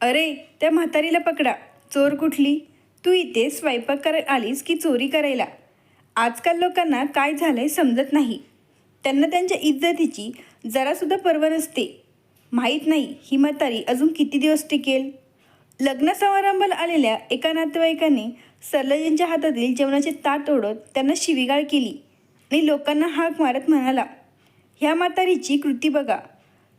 अरे त्या म्हातारीला पकडा. चोर कुठली? तू इथे स्वयंपाक करायला आलीस की चोरी करायला? आजकाल लोकांना काय झालं आहे समजत नाही. त्यांना त्यांच्या इज्जतीची जरासुद्धा पर्वा नसते. माहीत नाही ही म्हातारी अजून किती दिवस टिकेल? लग्न समारंभाला आलेल्या एका नातेवाईकाने सरलजींच्या हातातील जेवणाचे ताट ओढत त्यांना शिवीगाळ केली आणि लोकांना हाक मारत म्हणाला ह्या म्हातारीची कृती बघा.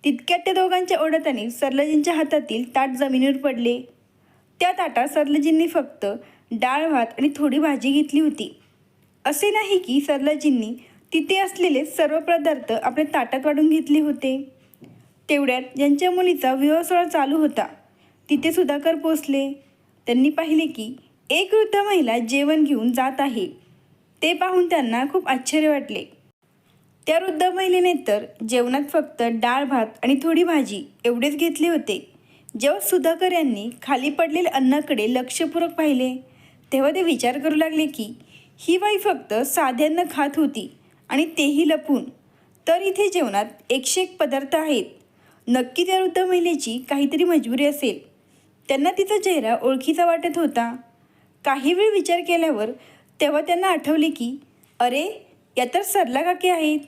तितक्यात त्या दोघांच्या ओढताने सरलजींच्या हातातील ताट जमिनीवर पडले. त्या ताटात सरलजींनी फक्त डाळ भात आणि थोडी भाजी घेतली होती. असे नाही की सरलजींनी तिथे असलेले सर्व पदार्थ आपल्या ताटात वाढून घेतले होते. तेवढ्यात ज्यांच्या मुलीचा विवाह सोहळा चालू होता तिथे सुधाकर पोचले त्यांनी पाहिले की एक वृद्ध महिला जेवण घेऊन जात आहे. ते पाहून त्यांना खूप आश्चर्य वाटले. त्या वृद्ध महिलेने तर जेवणात फक्त डाळ भात आणि थोडी भाजी एवढेच घेतले होते. जेव्हा सुधाकर यांनी खाली पडलेल्या अन्नाकडे लक्षपूर्वक पाहिले तेव्हा ते विचार करू लागले की ही बाई फक्त साध्यांना खात होती आणि तेही लपून. तर इथे जेवणात एकशे एक पदार्थ आहेत. नक्की त्या वृद्ध महिलेची काहीतरी मजबुरी असेल. त्यांना तिचा चेहरा ओळखीचा वाटत होता. काही वेळ विचार केल्यावर तेव्हा त्यांना आठवले की अरे या तर सरला काकी आहेत.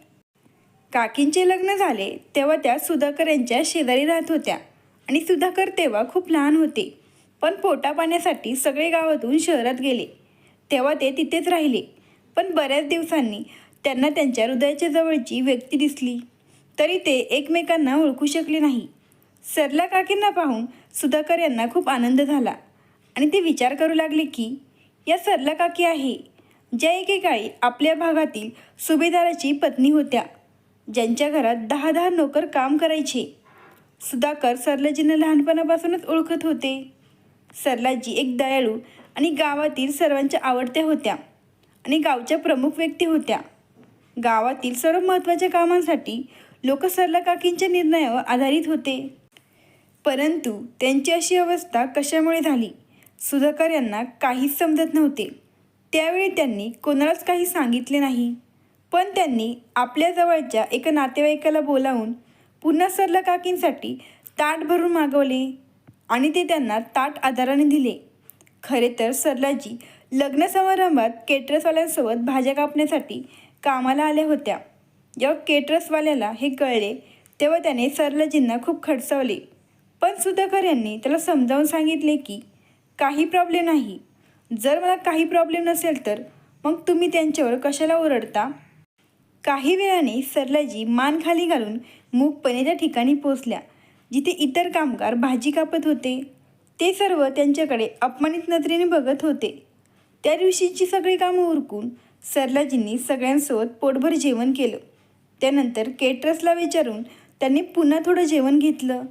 काकींचे लग्न झाले तेव्हा त्या सुधाकर यांच्या शेजारी राहत होत्या. आणि सुधाकर तेव्हा खूप लहान होते. पण पोटापाण्यासाठी सगळे गावातून शहरात गेले. तेव्हा ते तिथेच राहिले. पण बऱ्याच दिवसांनी त्यांना त्यांच्या हृदयाच्या जवळची व्यक्ती दिसली. तरी ते एकमेकांना ओळखू शकले नाही. सरला काकींना पाहून सुधाकर यांना खूप आनंद झाला. आणि ते विचार करू लागले की या सरला काकी आहे ज्या एकेकाळी आपल्या भागातील सुभेदाराची पत्नी होत्या. ज्यांच्या घरात दहा दहा नोकर काम करायचे. सुधाकर सरलाजींना लहानपणापासूनच ओळखत होते. सरलाजी एक दयाळू आणि गावातील सर्वांच्या आवडत्या होत्या आणि गावच्या प्रमुख व्यक्ती होत्या. गावातील सर्व महत्त्वाच्या कामांसाठी लोक सरला काकींच्या निर्णयावर आधारित होते. परंतु त्यांची अशी अवस्था कशामुळे झाली? सुधाकर यांना काहीच समजत नव्हते. त्यावेळी त्यांनी कोणालाच काही सांगितले नाही. पण त्यांनी आपल्या जवळच्या एका नातेवाईकाला बोलावून पुन्हा सरला काकींसाठी ताट भरून मागवले आणि ते त्यांना ताट आधाराने दिले. खरे तर सरलाजी लग्न समारंभात केटरसवाल्यांसोबत भाज्या कापण्यासाठी कामाला आल्या होत्या. जेव्हा केटरसवाल्याला हे कळले तेव्हा त्याने सरलाजींना खूप खडसवले. पण सुधाकर यांनी त्याला समजावून सांगितले की काही प्रॉब्लेम नाही. जर मला काही प्रॉब्लेम नसेल तर मग तुम्ही त्यांच्यावर कशाला ओरडता? काही वेळाने सरलाजी मान खाली घालून मूकपणे त्या ठिकाणी पोचल्या जिथे इतर कामगार भाजी कापत होते. ते सर्व त्यांच्याकडे अपमानित नजरेने बघत होते. त्या दिवशीची सगळी कामं उरकून सरलाजींनी सगळ्यांसोबत पोटभर जेवण केलं. त्यानंतर केटरसला विचारून त्यांनी पुन्हा थोडं जेवण घेतलं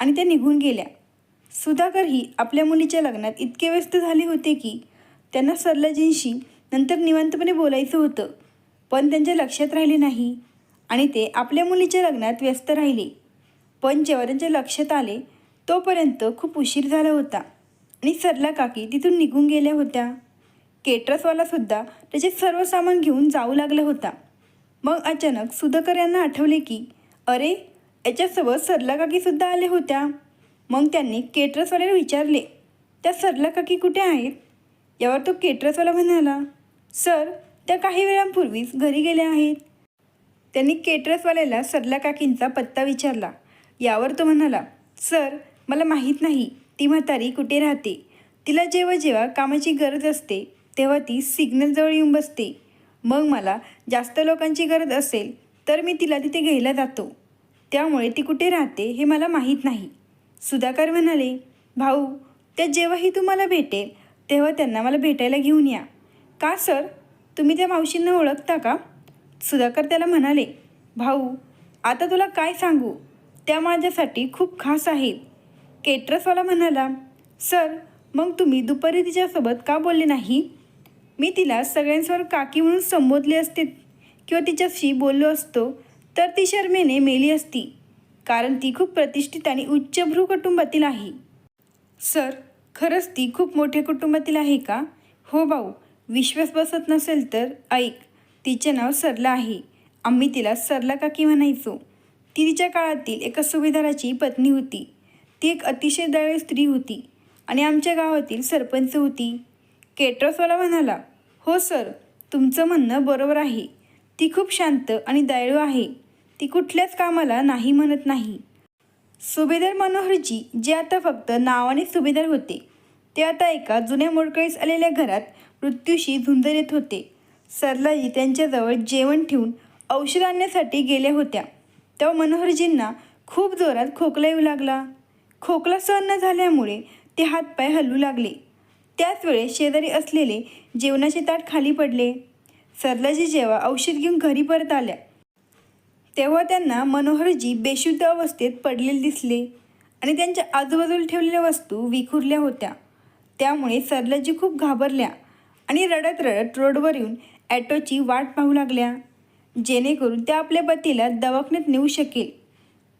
आणि त्या निघून गेल्या. सुधाकरही आपल्या मुलीच्या लग्नात इतके व्यस्त झाले होते की त्यांना सरलाजींशी नंतर निवांतपणे बोलायचं होतं. पण त्यांच्या लक्षात राहिले नाही आणि ते आपल्या मुलीच्या लग्नात व्यस्त राहिले. पण जेव्हा त्यांच्या लक्षात आले तोपर्यंत खूप उशीर झाला होता आणि सरला काकी तिथून निघून गेल्या होत्या. केटरसवालासुद्धा त्याचे सर्व सामान घेऊन जाऊ लागला होता. मग अचानक सुधाकर यांना आठवले की अरे याच्यासोबत सरला काकीसुद्धा आल्या होत्या. मग त्यांनी केटरसवाल्याला विचारले त्या सरला काकी कुठे आहेत? यावर तो केटरसवाला म्हणाला सर त्या काही वेळांपूर्वीच घरी गेल्या आहेत. त्यांनी केटरसवाल्याला सरला काकींचा पत्ता विचारला. यावर तो म्हणाला सर मला माहीत नाही ती म्हातारी कुठे राहते? तिला जेव्हा जेव्हा कामाची गरज असते तेव्हा ती सिग्नलजवळ येऊन बसते. मग मला जास्त लोकांची गरज असेल तर मी तिला तिथे घ्यायला जातो. त्यामुळे ती कुठे राहते हे मला माहीत नाही. सुधाकर म्हणाले भाऊ त्या जेव्हाही तुम्हाला भेटेल तेव्हा त्यांना मला भेटायला घेऊन या. का सर? तुम्ही त्या मावशींना ओळखता का? सुधाकर त्याला म्हणाले भाऊ आता तुला काय सांगू? त्या माझ्यासाठी खूप खास आहेत. केटरसवाला म्हणाला सर मग तुम्ही दुपारी तिच्यासोबत का बोलले नाही? मी तिला सगळ्यांसमोर काकी म्हणून संबोधले असते किंवा तिच्याशी बोललो असतो तर ती शर्मेने मेली असती कारण ती खूप प्रतिष्ठित आणि उच्चभ्रू कुटुंबातील आहे. सर खरंच ती खूप मोठ्या कुटुंबातील आहे का? हो भाऊ विश्वास बसत नसेल तर ऐक तिचे नाव सरला आहे. आम्ही तिला सरला काकी म्हणायचो. ती तिच्या काळातील एका सुभेदाराची पत्नी होती. ती एक अतिशय दयाळू स्त्री होती आणि आमच्या गावातील सरपंच होती. केटरसवाला म्हणाला हो सर तुमचं म्हणणं बरोबर आहे. ती खूप शांत आणि दयाळू आहे. ती कुठल्याच कामाला नाही म्हणत नाही. सुभेदार मनोहरजी जे आता फक्त नावाने सुभेदार होते ते आता एका जुन्या मोडकळीस आलेल्या घरात मृत्यूशी झुंज देत होते. सरलाजी त्यांच्याजवळ जेवण ठेवून औषध आणण्यासाठी गेल्या होत्या. तेव्हा मनोहरजींना खूप जोरात खोकला येऊ लागला. खोकला सहन न झाल्यामुळे ते हातपाय हलू लागले. त्याच वेळेस शेजारी असलेले जेवणाचे ताट खाली पडले. सरलाजी जेव्हा औषध घेऊन घरी परत आल्या तेव्हा त्यांना मनोहरजी बेशुद्ध अवस्थेत पडलेले दिसले आणि त्यांच्या आजूबाजूला ठेवलेल्या वस्तू विखुरल्या होत्या. त्यामुळे सरलाजी खूप घाबरल्या. आणि रडत रडत रोडवर येऊन ॲटोची वाट पाहू लागल्या. जेणेकरून त्या आपल्या पतीला दवाखान्यात नेऊ शकेल.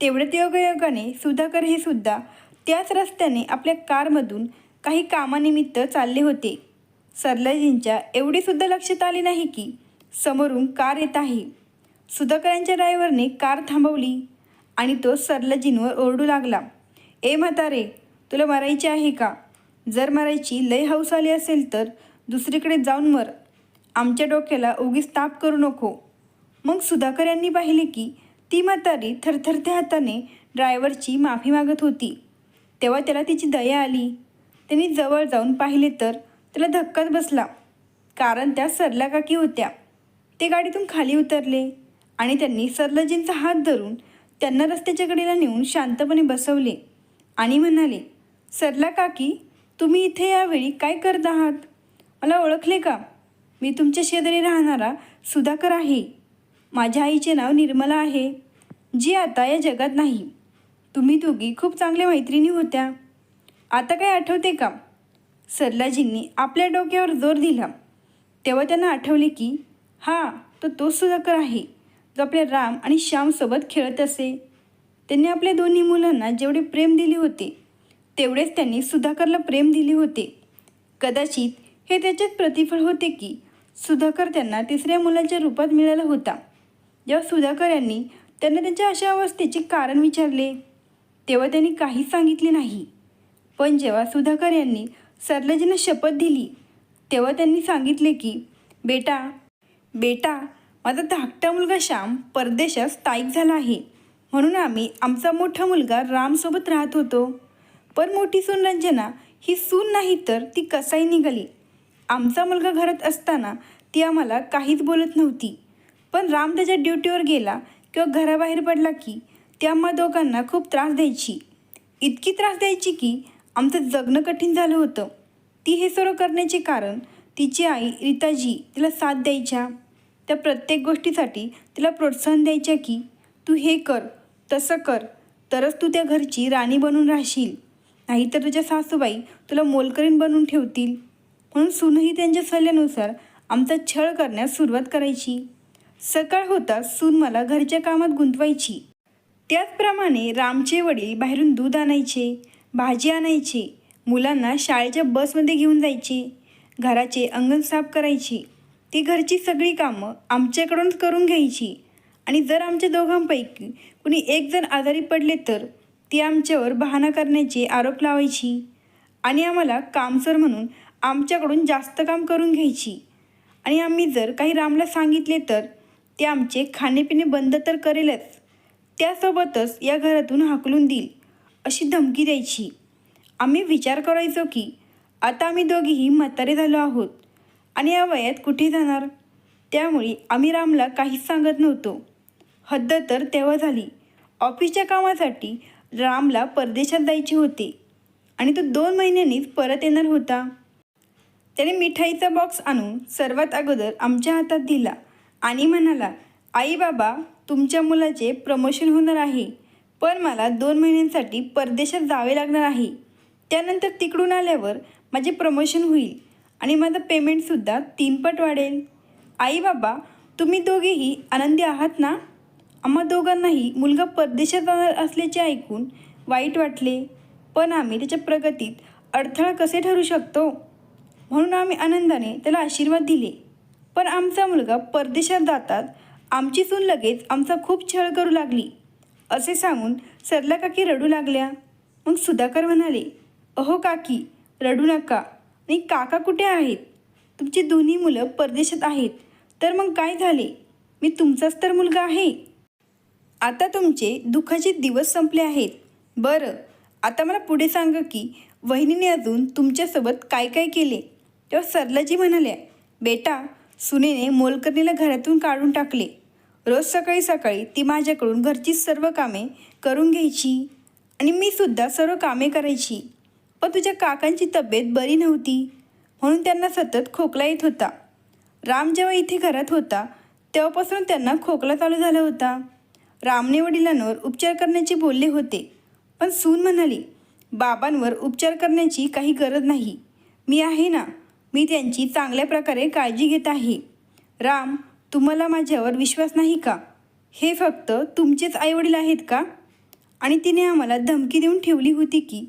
तेवढ्यात योगायोगाने सुधाकर हे सुद्धा त्याच रस्त्याने आपल्या कारमधून काही कामानिमित्त चालले होते. सरलाजींच्या एवढीसुद्धा लक्षात आले नाही की समोरून कार येत आहे. सुधाकरांच्या ड्रायव्हरने कार थांबवली आणि तो सरलाजींवर ओरडू लागला. ए म्हातारे तुला मरायची आहे का? जर मरायची लय हौस आली असेल तर दुसरीकडे जाऊन मर. आमच्या डोक्याला उगीच ताप करू नको. मग सुधाकर यांनी पाहिले की ती म्हातारी थरथरत्या हाताने ड्रायव्हरची माफी मागत होती. तेव्हा त्याला तिची दया आली. त्यांनी जवळ जाऊन पाहिले तर त्याला धक्काच बसला. कारण त्या सरला काकी होत्या. ते गाडीतून खाली उतरले आणि त्यांनी सरलजींचा हात धरून त्यांना रस्त्याच्या कडेला नेऊन शांतपणे बसवले आणि म्हणाले सरला काकी तुम्ही इथे यावेळी काय करत आहात? मला ओळखले का? मी तुमच्या शेजारी राहणारा सुधाकर आहे. माझ्या आईचे नाव निर्मला आहे. जी आता या जगात नाही. तुम्ही दोघी खूप चांगल्या मैत्रिणी होत्या. आता काय आठवते का? सरलाजींनी आपल्या डोक्यावर जोर दिला. तेव्हा त्यांना आठवले की हां तो तोच सुधाकर आहे जो आपल्या राम आणि श्यामसोबत खेळत असे. त्यांनी आपल्या दोन्ही मुलांना जेवढे प्रेम दिले होते तेवढेच त्यांनी सुधाकरला प्रेम दिले होते. कदाचित हे त्याच्यात प्रतिफळ होते की सुधाकर त्यांना तिसऱ्या मुलाच्या रूपात मिळाला होता. जेव्हा सुधाकर यांनी त्यांना त्यांच्या अशा अवस्थेचे कारण विचारले तेव्हा त्यांनी काहीच सांगितले नाही. पण जेव्हा सुधाकर यांनी सरलाजींना शपथ दिली तेव्हा त्यांनी सांगितले की बेटा बेटा माझा धाकटा मुलगा श्याम परदेशात स्थायिक झाला आहे. म्हणून आम्ही आमचा मोठा मुलगा रामसोबत राहत होतो. पण मोठी सून रंजना ही सून नाही तर ती कसाही निघाली. आमचा मुलगा घरात असताना ती आम्हाला काहीच बोलत नव्हती. पण राम त्याच्या ड्युटीवर गेला किंवा घराबाहेर पडला की ती आम्हा दोघांना खूप त्रास द्यायची. इतकी त्रास द्यायची की आमचं जगणं कठीण झालं होतं. ती हे सर्व करण्याचे कारण तिची आई रीताजी तिला साथ द्यायच्या. त्या प्रत्येक गोष्टीसाठी तिला प्रोत्साहन द्यायच्या की तू हे कर तसं कर तरच तू त्या घरची राणी बनून राहशील. नाहीतर तुझ्या सासूबाई तुला मोलकरीण बनवून ठेवतील. म्हणून सूनही त्यांच्या सल्ल्यानुसार आमचा छळ करण्यास सुरुवात करायची. सकाळ होताच सून मला घरच्या कामात गुंतवायची. त्याचप्रमाणे रामचे वडील बाहेरून दूध आणायचे भाजी आणायचे मुलांना शाळेच्या बसमध्ये घेऊन जायचे घराचे अंगण साफ करायचे. ती घरची सगळी कामं आमच्याकडूनच करून घ्यायची. आणि जर आमच्या दोघांपैकी कुणी एक जण आजारी पडले तर ती आमच्यावर बहाणा करण्याचे आरोप लावायची. आणि आम्हाला कामसर म्हणून आमच्याकडून जास्त काम करून घ्यायची. आणि आम्ही जर काही रामला सांगितले तर ते आमचे खाणेपिणे बंद तर करेलच. त्यासोबतच या घरातून हाकलून देईल अशी धमकी द्यायची. आम्ही विचार करायचो की आता आम्ही दोघीही म्हातारे झालो आहोत. आणि या वयात कुठे जाणार? त्यामुळे आम्ही रामला काहीच सांगत नव्हतो. हद्द तर तेव्हा झाली. ऑफिसच्या कामासाठी रामला परदेशात जायचे होते. आणि तो दोन महिन्यांनीच परत येणार होता. त्याने मिठाईचा बॉक्स आणून सर्वात अगोदर आमच्या हातात दिला आणि म्हणाला आई बाबा तुमच्या मुलाचे प्रमोशन होणार आहे पण मला दोन महिन्यांसाठी परदेशात जावे लागणार आहे. त्यानंतर तिकडून आल्यावर माझे प्रमोशन होईल आणि माझं पेमेंटसुद्धा तीनपट वाढेल. आई बाबा तुम्ही दोघेही आनंदी आहात ना? आम्हा दोघांनाही मुलगा परदेशात जाणार असल्याचे ऐकून वाईट वाटले. पण आम्ही त्याच्या प्रगतीत अडथळा कसे ठरू शकतो? म्हणून आम्ही आनंदाने त्याला आशीर्वाद दिले. पण आमचा मुलगा परदेशात जातात आमची सून लगेच आमचा खूप छळ करू लागली. असे सांगून सरला काकी रडू लागल्या. मग सुधाकर म्हणाले अहो काकी रडू नका. आणि काका कुठे आहेत? तुमची दोन्ही मुलं परदेशात आहेत. तर मग काय झाले? मी तुमचाच तर मुलगा आहे. आता तुमचे दुःखाचे दिवस संपले आहेत. बरं. आता मला पुढे सांगा की वहिनीने अजून तुमच्यासोबत काय काय केले? तेव्हा सरलाजी म्हणाल्या बेटा सुनेने मोलकरणीला घरातून काढून टाकले. रोज सकाळी सकाळी ती माझ्याकडून घरची सर्व कामे करून घ्यायची आणि मी सुद्धा सर्व कामे करायची. पण तुझ्या काकांची तब्येत बरी नव्हती म्हणून त्यांना सतत खोकला येत होता. राम जेव्हा इथे घरात होता तेव्हापासून त्यांना खोकला चालू झाला होता. रामने वडिलांवर उपचार करण्याचे बोलले होते. पण सून म्हणाली बाबांवर उपचार करण्याची काही गरज नाही. मी आहे ना मी त्यांची चांगल्या प्रकारे काळजी घेत आहे. राम तुम्हाला माझ्यावर विश्वास नाही का? हे फक्त तुमचेच आईवडील आहेत का? आणि तिने आम्हाला धमकी देऊन ठेवली होती की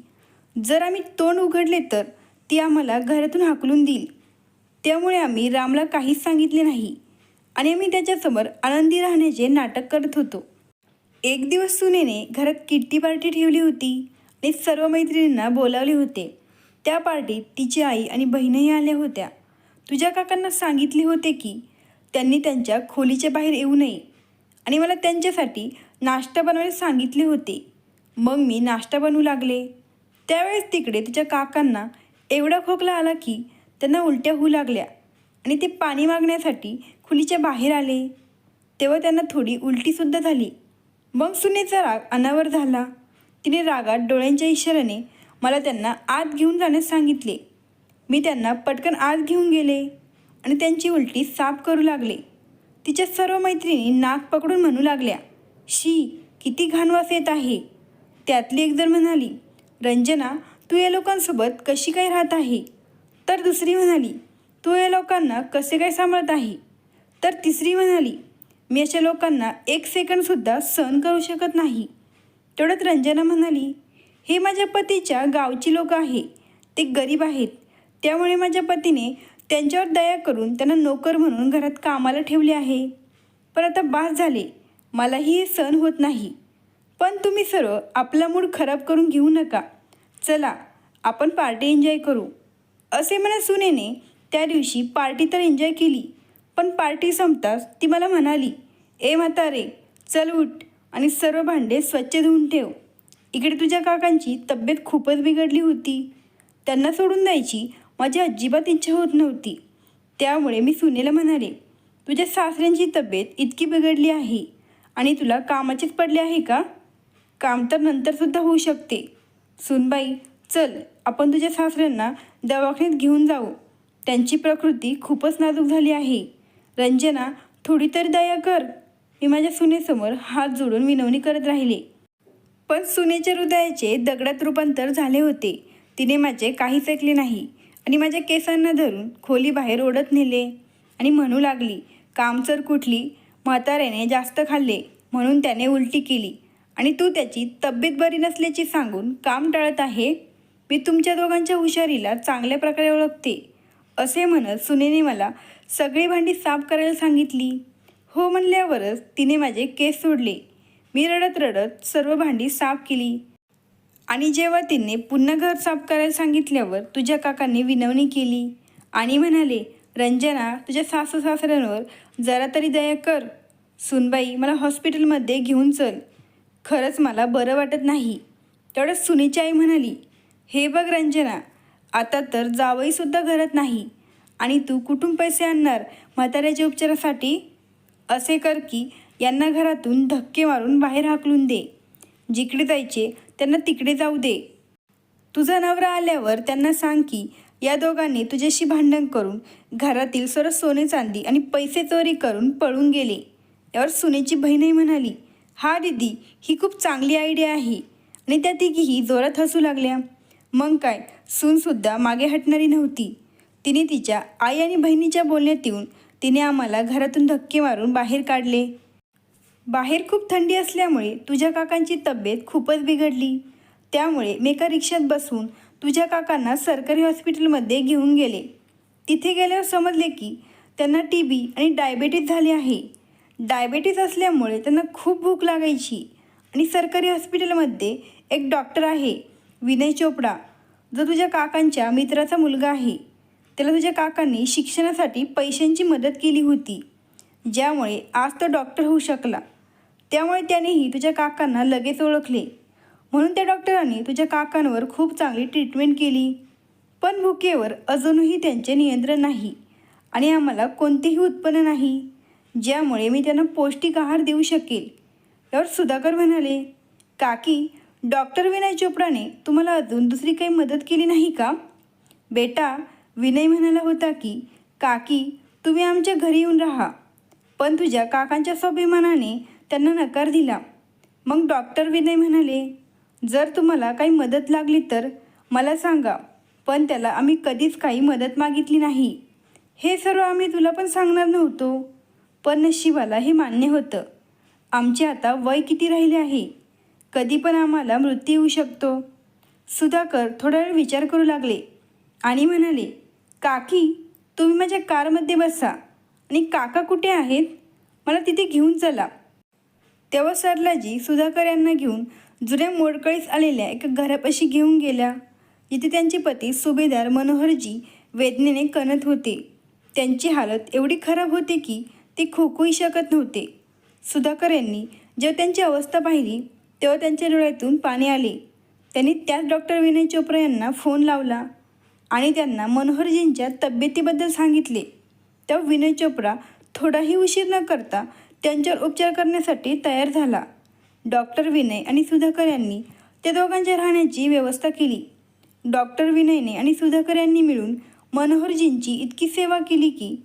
जर आम्ही तोंड उघडले तर ती आम्हाला घरातून हाकलून देईल. त्यामुळे आम्ही रामला काहीच सांगितले नाही आणि आम्ही त्याच्यासमोर आनंदी राहण्याचे नाटक करत होतो. एक दिवस सुनेने घरात किट्टी पार्टी ठेवली होती आणि सर्व मैत्रिणींना बोलावले होते. त्या पार्टीत तिची आई आणि बहीणही आल्या होत्या. तुझ्या काकांना सांगितले होते की त्यांनी त्यांच्या खोलीच्या बाहेर येऊ नये. आणि मला त्यांच्यासाठी नाश्ता बनवायला सांगितले होते. मग मी नाश्ता बनवू लागले. त्यावेळेस तिकडे तिच्या काकांना एवढा खोकला आला की त्यांना उलट्या होऊ लागल्या आणि ते पाणी मागण्यासाठी खुलीच्या बाहेर आले. तेव्हा त्यांना थोडी उलटीसुद्धा झाली. मग सुनेचा राग अनावर झाला. तिने रागात डोळ्यांच्या इशाऱ्याने मला त्यांना आत घेऊन जाण्यास सांगितले. मी त्यांना पटकन आत घेऊन गेले आणि त्यांची उलटी साफ करू लागले. तिच्या सर्व मैत्रिणी नाक पकडून म्हणू लागल्या शी किती घाणवास येत आहे. त्यातली एक जर म्हणाली रंजना तू या लोकांसोबत कशी काय राहत आहे? तर दुसरी म्हणाली तू या लोकांना कसे काय सांभाळत आहे? तर तिसरी म्हणाली मी अशा लोकांना एक सेकंडसुद्धा सहन करू शकत नाही. तेवढ्यात रंजना म्हणाली हे माझ्या पतीच्या गावची लोक आहे. ते गरीब आहेत. त्यामुळे माझ्या पतीने त्यांच्यावर दया करून त्यांना नोकर म्हणून घरात कामाला ठेवले आहे. पण आता बास झाले. मलाही हे सहन होत नाही. पण तुम्ही सर्व आपला मूड खराब करून घेऊ नका. चला आपण पार्टी एन्जॉय करू. असे म्हणा सुनेने त्या दिवशी पार्टी तर एन्जॉय केली. पण पार्टी संपताच ती मला म्हणाली ए म्हातारे चल उठ आणि सर्व भांडे स्वच्छ धुवून ठेव. इकडे तुझ्या काकांची तब्येत खूपच बिघडली होती. त्यांना सोडून द्यायची माझी अजिबात इच्छा होत नव्हती. त्यामुळे मी सुनेला म्हणाले तुझ्या सासऱ्यांची तब्येत इतकी बिघडली आहे आणि तुला कामाचीच पडले आहे का? काम तर नंतरसुद्धा होऊ शकते. सुनबाई चल आपण तुझ्या सासऱ्यांना दवाखान्यात घेऊन जाऊ. त्यांची प्रकृती खूपच नाजूक झाली आहे. रंजना थोडी तरी दया कर. मी माझ्या सुनेसमोर हात जोडून विनवणी करत राहिले. पण सुनेच्या हृदयाचे दगडात रूपांतर झाले होते. तिने माझे काहीच ऐकले नाही. आणि माझ्या केसांना धरून खोली बाहेर ओढत नेले. आणि म्हणू लागली कामचर कुठली म्हाताऱ्याने जास्त खाल्ले म्हणून त्याने उलटी केली. आणि तू त्याची तब्येत बरी नसल्याची सांगून काम टाळत आहे? मी तुमच्या दोघांच्या हुशारीला चांगल्या प्रकारे ओळखते असे म्हणत सुनेने मला सगळी भांडी साफ करायला सांगितली. हो म्हणल्यावरच तिने माझे केस सोडले. मी रडत रडत सर्व भांडी साफ केली. आणि जेव्हा तिने पुन्हा घर साफ करायला सांगितल्यावर तुझ्या काकांनी विनवणी केली. आणि म्हणाले रंजना तुझ्या सासू सासऱ्यांवर जरा तरी दया कर. सुनबाई मला हॉस्पिटलमध्ये घेऊन चल. खरंच मला बरं वाटत नाही. तेवढंच सुनीची आई म्हणाली हे बघ रंजना आता तर जावईसुद्धा घरात नाही. आणि तू कुठून पैसे आणणार? म्हाताऱ्याच्या उपचारासाठी? असे कर की यांना घरातून धक्के मारून बाहेर हाकलून दे. जिकडे जायचे त्यांना तिकडे जाऊ दे. तुझा नवरा आल्यावर त्यांना सांग की या दोघांनी तुझ्याशी भांडण करून घरातील सर्व सोने चांदी आणि पैसे चोरी करून पळून गेले. यावर सुनेची बहीणही म्हणाली हा दीदी ही खूप चांगली आयडिया आहे. आणि त्या तिघीही जोरात हसू लागल्या. मग काय सूनसुद्धा मागे हटणारी नव्हती. तिने तिच्या आई आणि बहिणीच्या बोलण्यात येऊन तिने आम्हाला घरातून धक्के मारून बाहेर काढले. बाहेर खूप थंडी असल्यामुळे तुझ्या काकांची तब्येत खूपच बिघडली. त्यामुळे मी एका रिक्षात बसून तुझ्या काकांना सरकारी हॉस्पिटलमध्ये घेऊन गेले. तिथे गेल्यावर समजले की त्यांना टी बी आणि डायबेटीस झाले आहे. डायबेटीस असल्यामुळे त्यांना खूप भूक लागायची आणि सरकारी हॉस्पिटलमध्ये एक डॉक्टर आहे विनय चोपडा. जो तुझ्या काकांच्या मित्राचा मुलगा आहे. त्याला तुझ्या काकांनी शिक्षणासाठी पैशांची मदत केली होती. ज्यामुळे आज तो डॉक्टर होऊ शकला. त्यामुळे त्यानेही तुझ्या काकांना लगेच ओळखले. म्हणून त्या डॉक्टरांनी तुझ्या काकांवर खूप चांगली ट्रीटमेंट केली. पण भुकेवर अजूनही त्यांचे नियंत्रण नाही आणि आम्हाला कोणतेही उत्पन्न नाही ज्यामुळे मी त्यांना पौष्टिक आहार देऊ शकेल. यावर सुधाकर म्हणाले काकी डॉक्टर विनय चोपडाने तुम्हाला अजून दुसरी काही मदत केली नाही का? बेटा विनय म्हणाला होता की काकी तुम्ही आमच्या घरी येऊन राहा. पण तुझ्या काकांच्या स्वाभिमानाने त्यांना नकार दिला. मग डॉक्टर विनय म्हणाले जर तुम्हाला काही मदत लागली तर मला सांगा पण त्याला आम्ही कधीच काही मदत मागितली नाही. हे सर्व आम्ही तुला पण सांगणार नव्हतो पण नशिबाला हे मान्य होतं. आमचे आता वय किती राहिले आहे? कधी पण आम्हाला मृत्यू येऊ शकतो. सुधाकर थोडा वेळ विचार करू लागले आणि म्हणाले काकी तुम्ही माझ्या कारमध्ये बसा. आणि काका कुठे आहेत? मला तिथे घेऊन चला. तेव्हा सरलाजी सुधाकर यांना घेऊन जुन्या मोडकळीस आलेल्या एका घरापाशी घेऊन गेल्या. जिथे त्यांचे पती सुभेदार मनोहरजी वेदनेने कणत होते. त्यांची हालत एवढी खराब होती की ते खोकूही शकत नव्हते. सुधाकर यांनी जेव्हा त्यांची अवस्था पाहिली तेव्हा त्यांच्या डोळ्यातून पाणी आले. त्यांनी त्याच डॉक्टर विनय चोप्रा यांना फोन लावला आणि त्यांना मनोहरजींच्या तब्येतीबद्दल सांगितले. तेव्हा विनय चोप्रा थोडाही उशीर न करता त्यांच्यावर उपचार करण्यासाठी तयार झाला. डॉक्टर विनय आणि सुधाकर यांनी त्या दोघांच्या राहण्याची व्यवस्था केली. डॉक्टर विनयने आणि सुधाकर यांनी मिळून मनोहरजींची इतकी सेवा केली की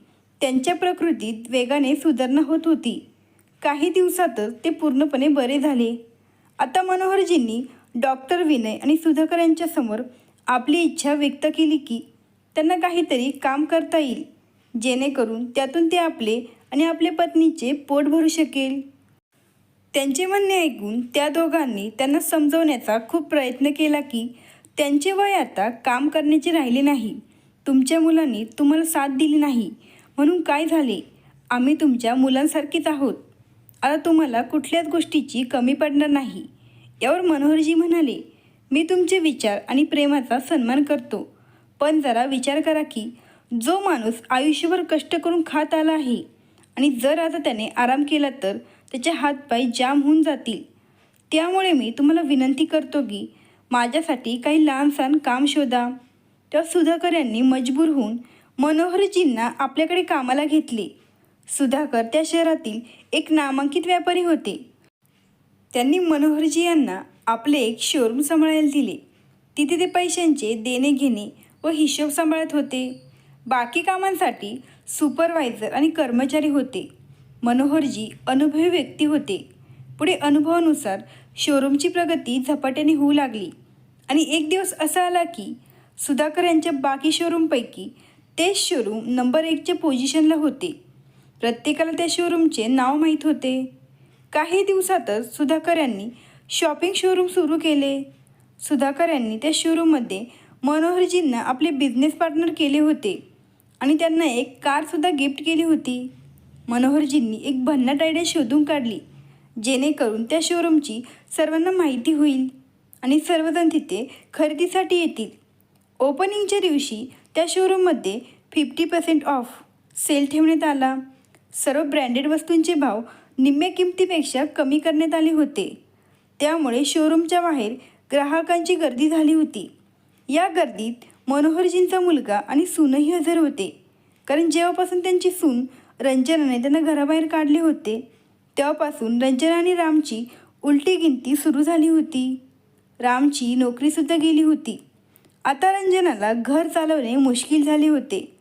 त्यांच्या प्रकृतीत वेगाने सुधारणा होत होती. काही दिवसातच ते पूर्णपणे बरे झाले. आता मनोहरजींनी डॉक्टर विनय आणि सुधाकर यांच्यासमोर आपली इच्छा व्यक्त केली की त्यांना काहीतरी काम करता येईल. जेणेकरून त्यातून ते आपले आणि आपल्या पत्नीचे पोट भरू शकेल? त्यांचे म्हणणे ऐकून त्या दोघांनी त्यांना समजवण्याचा खूप प्रयत्न केला की त्यांचे वय आता काम करण्याचे राहिले नाही. तुमच्या मुलांनी तुम्हाला साथ दिली नाही. म्हणून काय झाले? आम्ही तुमच्या मुलांसारखीच आहोत. आता तुम्हाला कुठल्याच गोष्टीची कमी पडणार नाही. यावर मनोहरजी म्हणाले मी तुमचे विचार आणि प्रेमाचा सन्मान करतो. पण जरा विचार करा की जो माणूस आयुष्यभर कष्ट करून खात आला आहे आणि जर आता त्याने आराम केला तर त्याचे हातपाय जाम होऊन जातील. त्यामुळे मी तुम्हाला विनंती करतो की माझ्यासाठी काही लहानसहान काम शोधा. तेव्हा सुधाकर यांनी मजबूर होऊन मनोहरजींना आपल्याकडे कामाला घेतले. सुधाकर त्या शहरातील एक नामांकित व्यापारी होते. त्यांनी मनोहरजी यांना आपले एक शोरूम सांभाळायला दिले. तिथे ते पैशांचे देणे घेणे व हिशोब सांभाळत होते. बाकी कामांसाठी सुपरवायझर आणि कर्मचारी होते. मनोहरजी अनुभवी व्यक्ती होते. पुढे अनुभवानुसार शोरूमची प्रगती झपाट्याने होऊ लागली. आणि एक दिवस असा आला की सुधाकर यांच्या बाकी शोरूमपैकी तेच शोरूम नंबर एकच्या पोझिशनला होते. प्रत्येकाला त्या शोरूमचे नाव माहीत होते. काही दिवसातच सुधाकर यांनी शॉपिंग शोरूम सुरू केले. सुधाकर यांनी त्या शोरूममध्ये मनोहरजींना आपले बिझनेस पार्टनर केले होते. आणि त्यांना एक कारसुद्धा गिफ्ट केली होती. मनोहरजींनी एक भन्नाट आयडिया शोधून काढली जेणेकरून त्या शोरूमची सर्वांना माहिती होईल आणि सर्वजण तिथे खरेदीसाठी येतील. ओपनिंगच्या दिवशी त्या शोरूममध्ये फिफ्टी पर्सेंट ऑफ सेल ठेवण्यात आला. सर्व ब्रँडेड वस्तूंचे भाव निम्म्या किमतीपेक्षा कमी करण्यात आले होते. त्यामुळे शोरूमच्या बाहेर ग्राहकांची गर्दी झाली होती. या गर्दीत मनोहरजींचा मुलगा आणि सूनही हजर होते. कारण जेव्हापासून त्यांची सून रंजनाने त्यांना घराबाहेर काढले होते तेव्हापासून रंजना आणि रामची उलटी गिनती सुरू झाली होती. रामची नोकरीसुद्धा गेली होती. आता रंजनाला घर चालवणे मुश्किल झाले होते.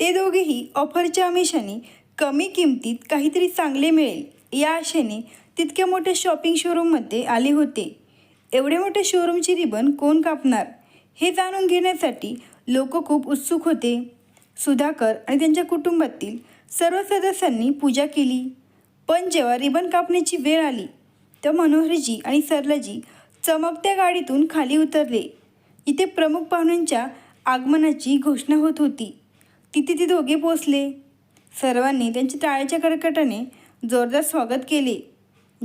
ते दोघेही ऑफरच्या आमिषाने कमी किमतीत काहीतरी चांगले मिळेल या आशेने तितक्या मोठ्या शॉपिंग शोरूममध्ये आले होते. एवढ्या मोठ्या शोरूमची रिबन कोण कापणार? हे जाणून घेण्यासाठी लोक खूप उत्सुक होते. सुधाकर आणि त्यांच्या कुटुंबातील सर्व सदस्यांनी पूजा केली. पण जेव्हा रिबन कापण्याची वेळ आली तर मनोहरजी आणि सरलाजी चमकत्या गाडीतून खाली उतरले. इथे प्रमुख पाहुण्यांच्या आगमनाची घोषणा होत होती. तिथे ते दोघे पोचले सर्वांनी त्यांच्या टाळ्याच्या कडकटाने जोरदार स्वागत केले.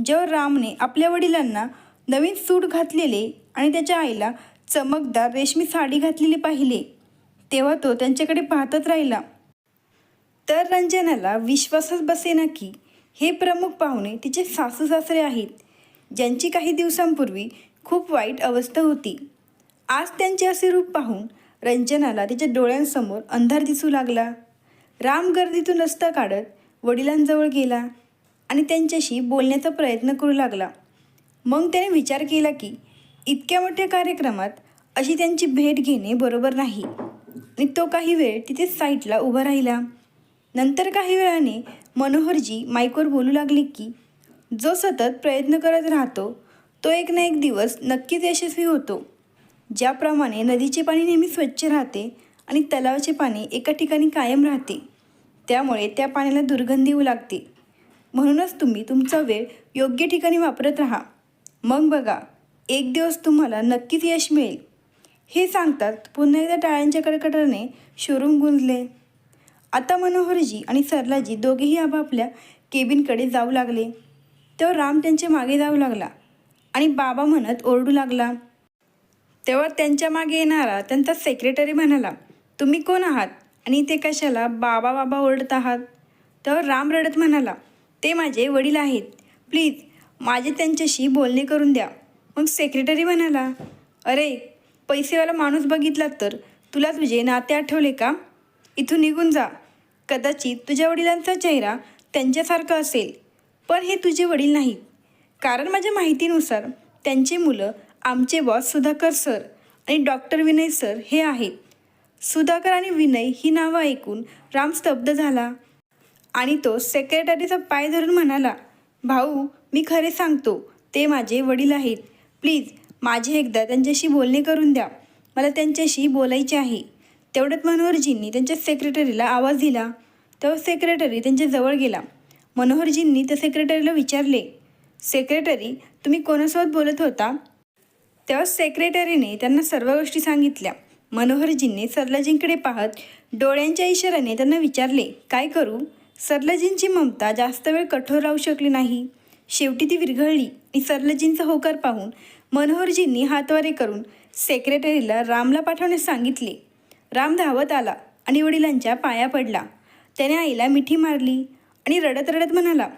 जेव्हा रामने आपल्या वडिलांना नवीन सूट घातलेले आणि त्याच्या आईला चमकदार रेशमी साडी घातलेली पाहिले. तेव्हा तो त्यांच्याकडे पाहतच राहिला. तर रंजनाला विश्वासच बसेना की हे प्रमुख पाहुणे तिचे सासू सासरे आहेत ज्यांची काही दिवसांपूर्वी खूप वाईट अवस्था होती. आज त्यांचे असे रूप पाहून रंजनाला तिच्या डोळ्यांसमोर अंधार दिसू लागला. राम गर्दीतून रस्ता काढत वडिलांजवळ गेला आणि त्यांच्याशी बोलण्याचा प्रयत्न करू लागला. मग त्याने विचार केला की इतक्या मोठ्या कार्यक्रमात अशी त्यांची भेट घेणे बरोबर नाही. आणि तो काही वेळ तिथे साईटला उभा राहिला. नंतर काही वेळाने मनोहरजी माईकवर बोलू लागले की जो सतत प्रयत्न करत राहतो तो एक ना एक दिवस नक्कीच यशस्वी होतो. ज्याप्रमाणे नदीचे पाणी नेहमी स्वच्छ राहते आणि तलावाचे पाणी एका ठिकाणी कायम राहते त्यामुळे त्या पाण्याला दुर्गंधी येऊ लागते. म्हणूनच तुम्ही तुमचा वेळ योग्य ठिकाणी वापरत राहा. मग बघा. एक दिवस तुम्हाला नक्कीच यश मिळेल. हे सांगतात पुन्हा एकदा टाळ्यांच्या कडकडाने शोरूम गुंजले. आता मनोहरजी आणि सरलाजी दोघेही आपापल्या केबिनकडे जाऊ लागले. तेव्हा राम त्यांच्या मागे जाऊ लागला आणि बाबा म्हणत ओरडू लागला. तेव्हा त्यांच्या मागे येणारा त्यांचा सेक्रेटरी म्हणाला तुम्ही कोण आहात आणि ते कशाला बाबा बाबा ओरडत आहात? तेव्हा राम रडत म्हणाला ते माझे वडील आहेत. प्लीज माझे त्यांच्याशी बोलणे करून द्या. मग सेक्रेटरी म्हणाला अरे पैसेवाला माणूस बघितला तर तुला तुझे नाते आठवले का? इथून निघून जा. कदाचित तुझ्या वडिलांचा चेहरा त्यांच्यासारखा असेल पण हे तुझे वडील नाहीत कारण माझ्या माहितीनुसार त्यांचे मुलं आमचे बॉस सुधाकर सर आणि डॉक्टर विनय सर हे आहेत. सुधाकर आणि विनय ही नावं ऐकून राम स्तब्ध झाला. आणि तो सेक्रेटरीचा पाय धरून म्हणाला भाऊ मी खरे सांगतो ते माझे वडील आहेत. प्लीज माझे एकदा त्यांच्याशी बोलणे करून द्या. मला त्यांच्याशी बोलायचे आहे. तेवढ्यात मनोहरजींनी त्यांच्या सेक्रेटरीला आवाज दिला. तेव्हा सेक्रेटरी त्यांच्याजवळ गेला. मनोहरजींनी त्या सेक्रेटरीला विचारले सेक्रेटरी तुम्ही कोणासोबत बोलत होता? तेव्हा सेक्रेटरीने त्यांना सर्व गोष्टी सांगितल्या. मनोहरजींनी सरलाजींकडे पाहत डोळ्यांच्या इशाऱ्याने त्यांना विचारले काय करू? सरलाजींची ममता जास्त वेळ कठोर राहू शकली नाही. शेवटी ती विरघळली. आणि होकार पाहून मनोहरजींनी हातवारे करून सेक्रेटरीला रामला पाठवण्यास सांगितले. राम धावत आला आणि वडिलांच्या पाया पडला. त्याने आईला मिठी मारली आणि रडत रडत म्हणाला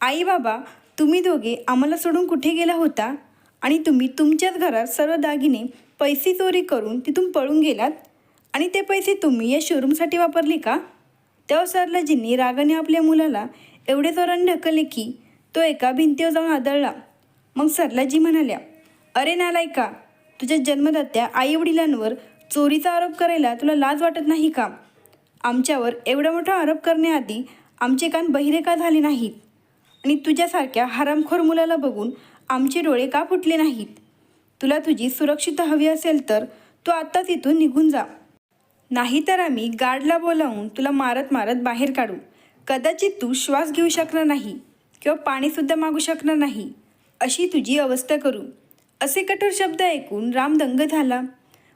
आई बाबा तुम्ही दोघे आम्हाला सोडून कुठे गेला होता? आणि तुम्ही तुमच्याच घरात सर्व दागिने पैसे चोरी करून तिथून पळून गेलात? आणि ते पैसे तुम्ही या शोरूमसाठी वापरले का? तेव्हा सरलाजींनी रागाने आपल्या मुलाला एवढे जोराने ढकलले की तो एका भिंतीवर जाऊन आदळला. मग सरलाजी म्हणाल्या अरे नालायका तुझ्या जन्मदात्या आईवडिलांवर चोरीचा आरोप करायला तुला लाज वाटत नाही का? आमच्यावर एवढा मोठा आरोप करण्याआधी आमचे कान बहिरे का झाले नाहीत? आणि तुझ्यासारख्या हरामखोर मुलाला बघून आमचे डोळे का फुटले नाहीत? तुला तुझी सुरक्षितता हवी असेल तर तू आत्ताच इथून निघून जा. नाहीतर आम्ही गार्डला बोलावून तुला मारत मारत बाहेर काढू. कदाचित तू श्वास घेऊ शकणार नाही. किंवा पाणीसुद्धा मागू शकणार नाही. अशी तुझी अवस्था करू. असे कठोर शब्द ऐकून राम दंग झाला.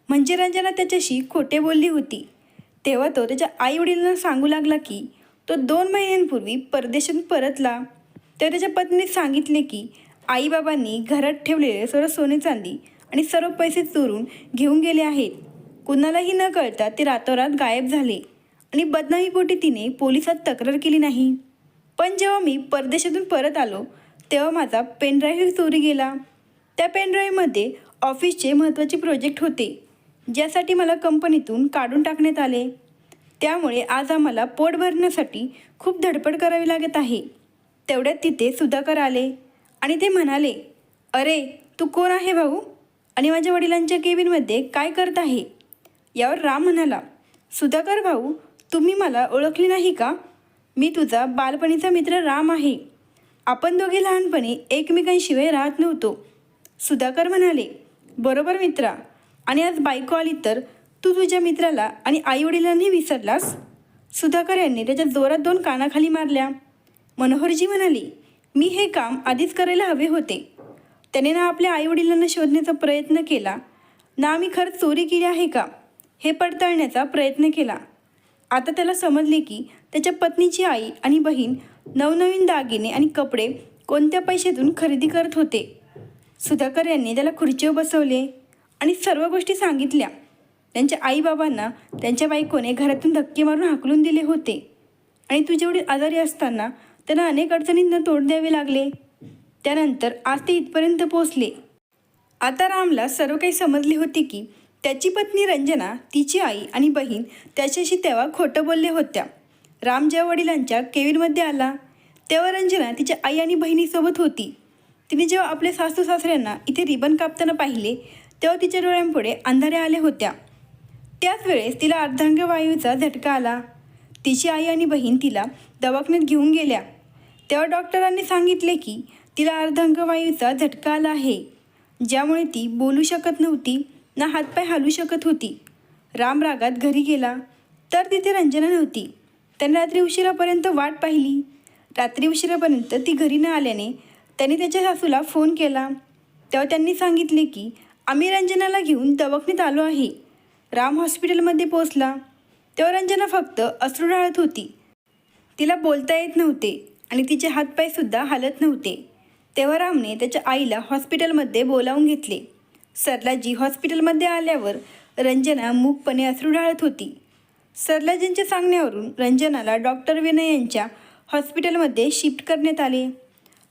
म्हणजे रंजना त्याच्याशी खोटे बोलली होती. तेव्हा तो त्याच्या आईवडिलांना सांगू लागला की तो दोन महिन्यांपूर्वी परदेशात परतला. तर त्याच्या पत्नीने सांगितले की आईबाबांनी घरात ठेवलेले सर्व सोने चांदी आणि सर्व पैसे चोरून घेऊन गेले आहेत. कुणालाही न कळता ते रातोरात गायब झाले आणि बदनामीपोटी तिने पोलिसात तक्रार केली नाही. पण जेव्हा मी परदेशातून परत आलो तेव्हा माझा पेनड्राईव्ह चोरी गेला. त्या पेनड्राईव्हमध्ये ऑफिसचे महत्त्वाचे प्रोजेक्ट होते ज्यासाठी मला कंपनीतून काढून टाकण्यात आले. त्यामुळे आज आम्हाला पोट भरण्यासाठी खूप धडपड करावी लागत आहे. तेवढ्यात तिथे सुधाकर आले आणि ते म्हणाले अरे तू कोण आहे भाऊ? आणि माझ्या वडिलांच्या केबिनमध्ये काय करत आहे? यावर राम म्हणाला सुधाकर भाऊ तुम्ही मला ओळखले नाही का? मी तुझा बालपणीचा मित्र राम आहे. आपण दोघे लहानपणी एकमेकांशिवाय राहत नव्हतो. सुधाकर म्हणाले बरोबर मित्रा आणि आज बायको आली तर तू तुझ्या मित्राला आणि आईवडिलांनी विसरलास? सुधाकर यांनी त्याच्या जोरात दोन कानाखाली मारल्या. मनोहरजी म्हणाली मी हे काम आधीच करायला हवे होते. त्याने ना आपल्या आईवडिलांना शोधण्याचा प्रयत्न केला ना आम्ही खरंच चोरी केली आहे का? हे पडताळण्याचा प्रयत्न केला. आता त्याला समजले की त्याच्या पत्नीची आई आणि बहीण नवनवीन दागिने आणि कपडे कोणत्या पैशातून खरेदी करत होते? सुधाकर यांनी त्याला खुर्चीवर बसवले आणि सर्व गोष्टी सांगितल्या. त्यांच्या आईबाबांना त्यांच्या बायकोने घरातून धक्के मारून हाकलून दिले होते. आणि तू जेवढी आजारी असताना त्यांना अनेक अडचणींना तोंड द्यावे लागले. त्यानंतर आज ते इथपर्यंत पोचले आता रामला सर्व काही समजले होते की त्याची पत्नी रंजना तिची आई आणि बहीण त्याच्याशी तेव्हा खोटं बोलले होत्या. राम ज्या वडिलांच्या केविनमध्ये आला तेव्हा रंजना तिच्या आई आणि बहिणीसोबत होती. तिने जेव्हा आपल्या सासू सासऱ्यांना इथे रिबन कापताना पाहिले तेव्हा तिच्या डोळ्यांपुढे अंधाऱ्या आल्या होत्या. त्याच वेळेस तिला अर्धांग वायूचा झटका आला. तिची आई आणि बहीण तिला दवाखान्यात घेऊन गेल्या. तेव्हा डॉक्टरांनी सांगितले की तिला अर्धांग वायूचा झटका आला आहे ज्यामुळे ती बोलू शकत नव्हती. ना हातपाय हालू शकत होती. राम रागात घरी गेला तर तिथे रंजना नव्हती. त्याने रात्री उशिरापर्यंत वाट पाहिली. रात्री उशिरापर्यंत ती घरी न आल्याने त्याने त्याच्या सासूला फोन केला. तेव्हा त्यांनी सांगितले की आम्ही रंजनाला घेऊन दवाखान्यात आलो आहे. राम हॉस्पिटलमध्ये पोचला तेव्हा रंजना फक्त अश्रू राहत होती. तिला बोलता येत नव्हते आणि तिचे हातपायसुद्धा हालत नव्हते. तेव्हा रामने त्याच्या आईला हॉस्पिटलमध्ये बोलावून घेतले. सरलाजी हॉस्पिटलमध्ये आल्यावर रंजना मूकपणे अश्रू ढाळत होती. सरलाजींच्या सांगण्यावरून रंजनाला डॉक्टर विनय यांच्या हॉस्पिटलमध्ये शिफ्ट करण्यात आले.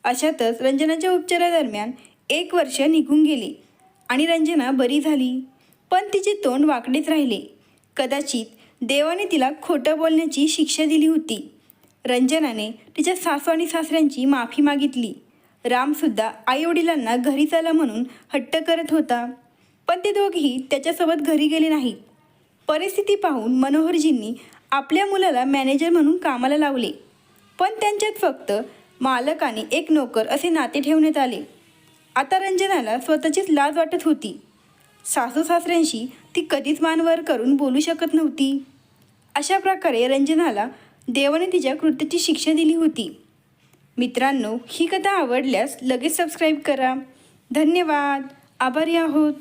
अशातच रंजनाच्या उपचारादरम्यान एक वर्ष निघून गेले आणि रंजना बरी झाली. पण तिचे तोंड वाकडेच राहिले. कदाचित देवाने तिला खोटं बोलण्याची शिक्षा दिली होती. रंजनाने तिच्या सासू आणि सासऱ्यांची माफी मागितली. रामसुद्धा आईवडिलांना घरी चला म्हणून हट्ट करत होता. पण ते दोघेही त्याच्यासोबत घरी गेले नाहीत. परिस्थिती पाहून मनोहरजींनी आपल्या मुलाला मॅनेजर म्हणून कामाला लावले. पण त्यांच्यात फक्त मालक आणि एक नोकर असे नाते ठेवण्यात आले. आता रंजनाला स्वतःचीच लाज वाटत होती. सासू सासऱ्यांशी ती कधीच मानवर करून बोलू शकत नव्हती. अशा प्रकारे रंजनाला देवाने तिच्या कृत्याची शिक्षा दिली होती. मित्रांनो ही कथा आवडल्यास लगेच सबस्क्राईब करा. धन्यवाद. आभारी आहोत.